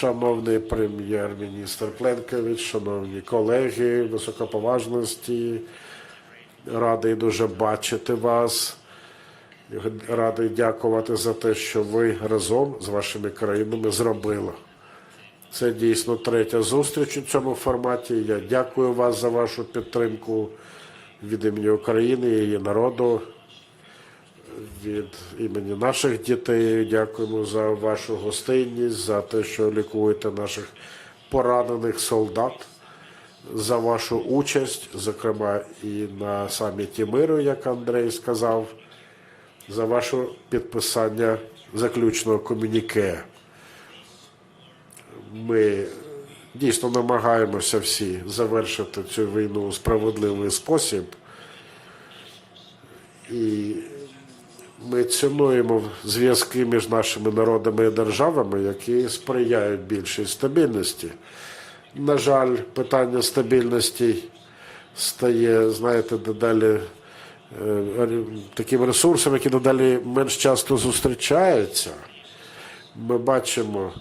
Шановний прем'єр-міністр Пленкович, шановні колеги, високоповажності, радий дуже бачити вас. Радий дякувати за те, що ви разом з вашими країнами зробили. Це дійсно третя зустріч у цьому форматі. Я дякую вас за вашу підтримку від імені України і її народу, від імені наших дітей. Дякуємо за вашу гостинність, за те, що лікуєте наших поранених солдат, за вашу участь, зокрема і на саміті миру, як Андрей сказав, за ваше підписання заключного комюніке. Ми дійсно намагаємося всі завершити цю війну у справедливий спосіб. І ми цінуємо зв'язки між нашими народами і державами, які сприяють більшій стабільності. На жаль, питання стабільності стає, знаєте, дедалі е, таким ресурсом, який дедалі менш часто зустрічається. Ми бачимо,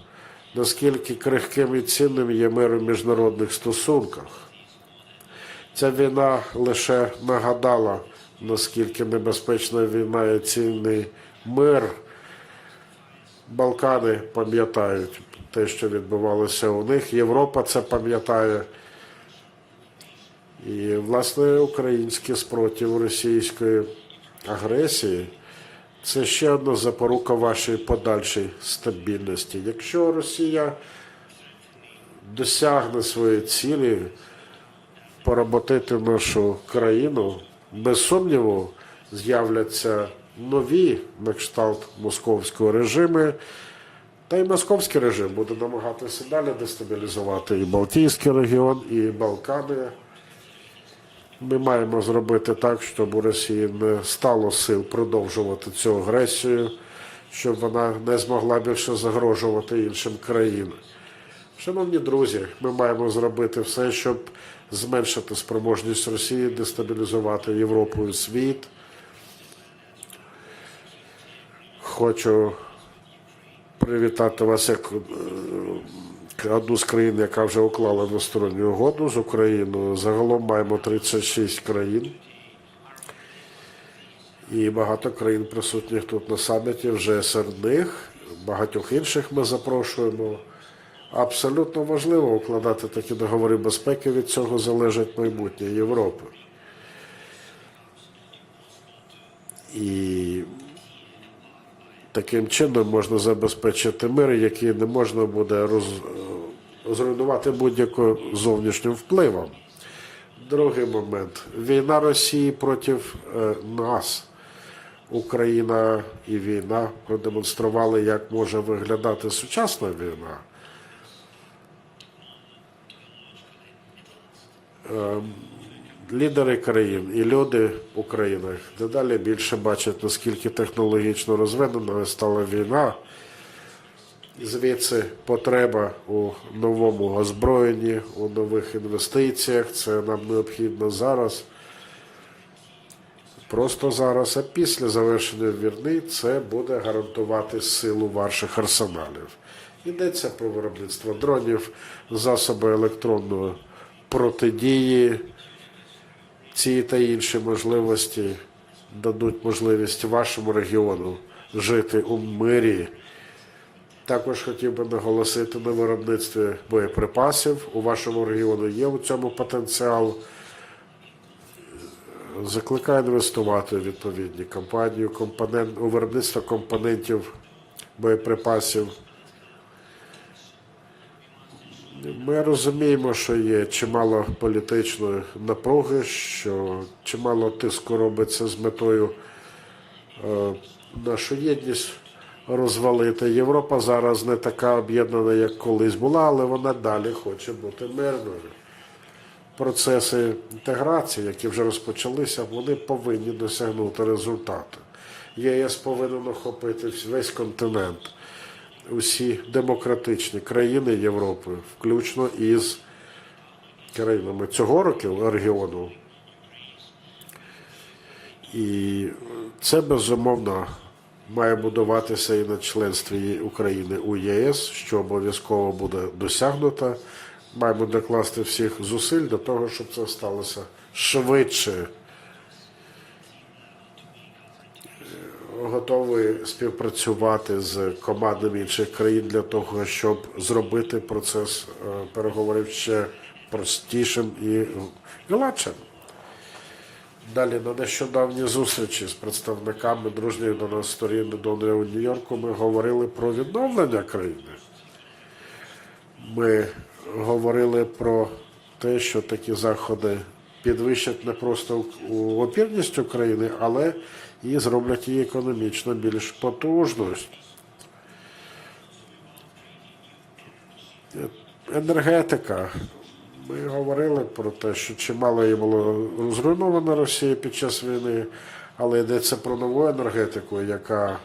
наскільки крихким і цінним є мир у міжнародних стосунках. Ця війна лише нагадала, наскільки небезпечна війна і цінний мир. Балкани пам'ятають те, що відбувалося у них. Європа це пам'ятає. І, власне, український спротив російської агресії це ще одна запорука вашої подальшої стабільності. Якщо Росія досягне своєї цілі поработити нашу країну, без сумніву з'являться нові на кшталт московського режиму. Та й московський режим буде намагатися далі дестабілізувати і Балтійський регіон, і Балкани. Ми маємо зробити так, щоб у Росії не стало сил продовжувати цю агресію, щоб вона не змогла більше загрожувати іншим країнам. Шановні друзі, ми маємо зробити все, щоб зменшити спроможність Росії дестабілізувати Європу і світ. Хочу привітати вас як е, одну з країн, яка вже уклала двосторонню угоду з Україною. Загалом маємо 36 країн. І багато країн присутніх тут на саміті вже серед них. Багатьох інших ми запрошуємо. Абсолютно важливо укладати такі договори безпеки. Від цього залежить майбутнє Європи. І таким чином можна забезпечити мир, який не можна буде роз... зруйнувати будь-яким зовнішнім впливом. Другий момент. Війна Росії проти е, нас. Україна і війна продемонстрували, як може виглядати сучасна війна. Лідери країн і люди у країнах дедалі більше бачать, наскільки технологічно розвиненою стала війна. Звідси потреба у новому озброєнні, у нових інвестиціях. Це нам необхідно зараз. Просто зараз, а після завершення війни це буде гарантувати силу ваших арсеналів. Йдеться про виробництво дронів, засоби електронної протидії. Ці та інші можливості дадуть можливість вашому регіону жити у мирі. Також хотів би наголосити на виробництві боєприпасів. У вашому регіону є у цьому потенціал. Закликаю інвестувати відповідні компанії у виробництво компонентів боєприпасів. Ми розуміємо, що є чимало політичної напруги, що чимало тиску робиться з метою е, нашу єдність розвалити. Європа зараз не така об'єднана, як колись була, але вона далі хоче бути мирною. Процеси інтеграції, які вже розпочалися, вони повинні досягнути результату. ЄС повинен охопити весь континент усі демократичні країни Європи, включно із країнами цього року регіону. І це безумовно має будуватися і на членстві України у ЄС, що обов'язково буде досягнуто. Маємо докласти всіх зусиль для того, щоб це сталося швидше. Готовий співпрацювати з командами інших країн для того, щоб зробити процес е, переговорів ще простішим і гладшим. Далі на нещодавній зустрічі з представниками дружніх до нас сторін Донора у Нью-Йорку ми говорили про відновлення країни. Ми говорили про те, що такі заходи підвищать не просто опірність України, але і зроблять її економічно більш потужною. Енергетика. Ми говорили про те, що чимало її було зруйновано Росія під час війни, але йдеться про нову енергетику, яка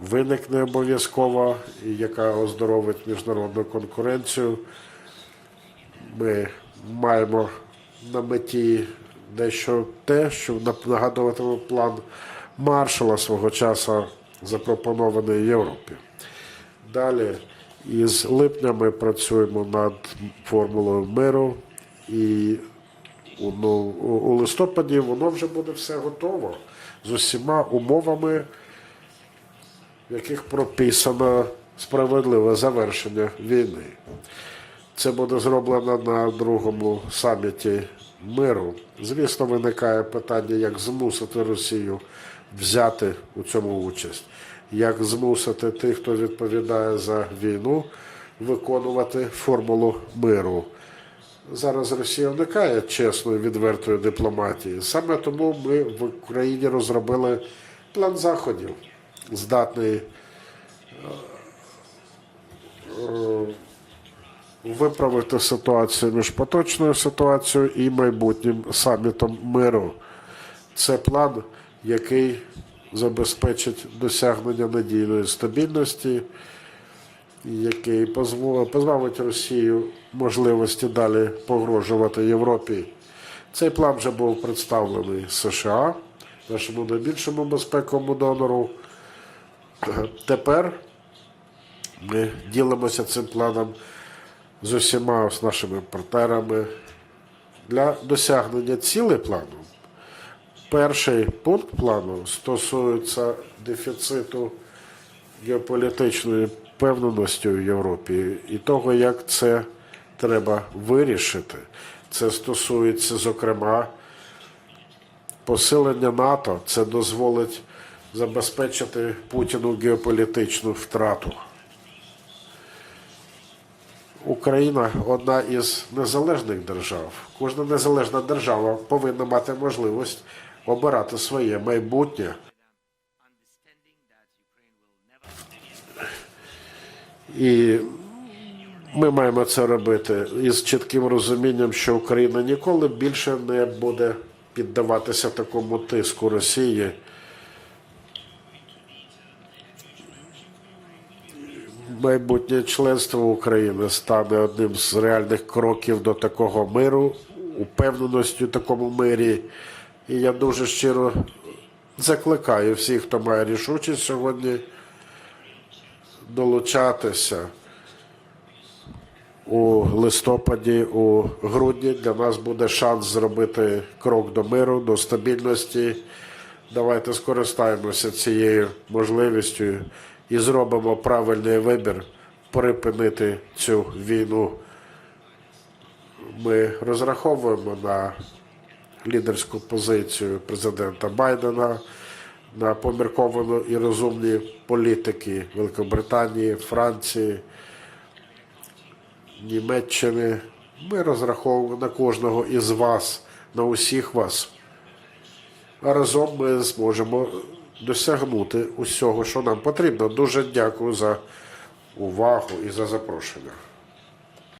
виникне обов'язково і яка оздоровить міжнародну конкуренцію. Ми маємо на меті дещо те, що нагадуватиме план Маршала свого часу запропонований Європі. Далі із липня ми працюємо над формулою миру, і у, ну, у листопаді воно вже буде все готово з усіма умовами, в яких прописано справедливе завершення війни. Це буде зроблено на другому саміті миру. Звісно, виникає питання, як змусити Росію взяти у цьому участь, як змусити тих, хто відповідає за війну, виконувати формулу миру. Зараз Росія уникає чесної відвертої дипломатії. Саме тому ми в Україні розробили план заходів, здатний виправити ситуацію між поточною ситуацією і майбутнім самітом миру. Це план, який забезпечить досягнення надійної стабільності, який позбавить Росію можливості далі погрожувати Європі. Цей план вже був представлений США, нашому найбільшому безпековому донору. Тепер ми ділимося цим планом з усіма з нашими партнерами для досягнення цілей плану. Перший пункт плану стосується дефіциту геополітичної певненості в Європі і того, як це треба вирішити. Це стосується, зокрема, посилення НАТО. Це дозволить забезпечити Путіну геополітичну втрату. Україна одна із незалежних держав. Кожна незалежна держава повинна мати можливість обирати своє майбутнє. І ми маємо це робити із чітким розумінням, що Україна ніколи більше не буде піддаватися такому тиску Росії. Майбутнє членство України стане одним з реальних кроків до такого миру, упевненості у такому мирі. І я дуже щиро закликаю всіх, хто має рішучість сьогодні, долучатися у листопаді, у грудні. Для нас буде шанс зробити крок до миру, до стабільності. Давайте скористаємося цією можливістю і зробимо правильний вибір припинити цю війну. Ми розраховуємо на лідерську позицію президента Байдена, на помірковану і розумні політики Великобританії, Франції, Німеччини. Ми розраховуємо на кожного із вас, на усіх вас. А разом ми зможемо досягнути усього, що нам потрібно. Дуже дякую за увагу і за запрошення.